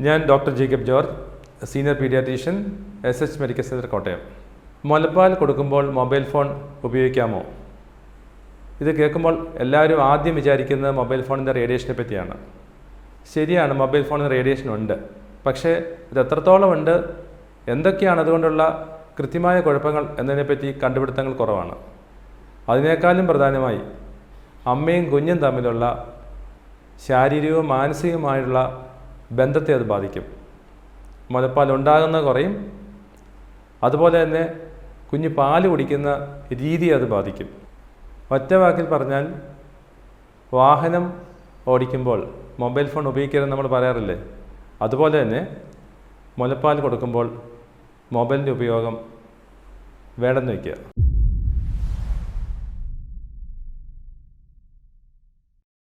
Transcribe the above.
ഞാൻ doctor Jacob George senior paediatrician S H medical centre Kottayam. മുലപ്പാൽ കൊടുക്കുമ്പോൾ mobile phone ഉപയോഗിക്കാമോ? ഇത് കേൾക്കുമ്പോൾ എല്ലാവരും ആദ്യം വിചാരിക്കുന്നത് മൊബൈൽ ഫോണിന്റെ റേഡിയേഷനെ പറ്റിയാണ്. ശരിയാണ് മൊബൈൽ ഫോണിന് റേഡിയേഷൻ ഉണ്ട്. പക്ഷേ ഇത് എത്രത്തോളം ഉണ്ട്? എന്തൊക്കെയാണ് അതുകൊണ്ടുള്ള കൃത്യമായ കുഴപ്പങ്ങൾ എന്നതിനെപ്പറ്റി കണ്ടുപിടുത്തങ്ങൾ കുറവാണ്. അതിനേക്കാളും പ്രധാനമായി അമ്മയും കുഞ്ഞും തമ്മിലുള്ള ശാരീരികവും മാനസികവുമായുള്ള ബന്ധത്തെ അത് ബാധിക്കും. മുലപ്പാൽ ഉണ്ടാകുന്ന കുറയും. അതുപോലെ തന്നെ കുഞ്ഞ് പാൽ കുടിക്കുന്ന രീതി അത് ബാധിക്കും. ഒറ്റ വാക്കിൽ പറഞ്ഞാൽ വാഹനം ഓടിക്കുമ്പോൾ മൊബൈൽ ഫോൺ ഉപയോഗിക്കരുതെന്ന് നമ്മൾ പറയാറില്ലേ? അതുപോലെ തന്നെ മുലപ്പാൽ കൊടുക്കുമ്പോൾ മൊബൈലിന്റെ ഉപയോഗം വേണ്ടെന്ന് വയ്ക്കുക.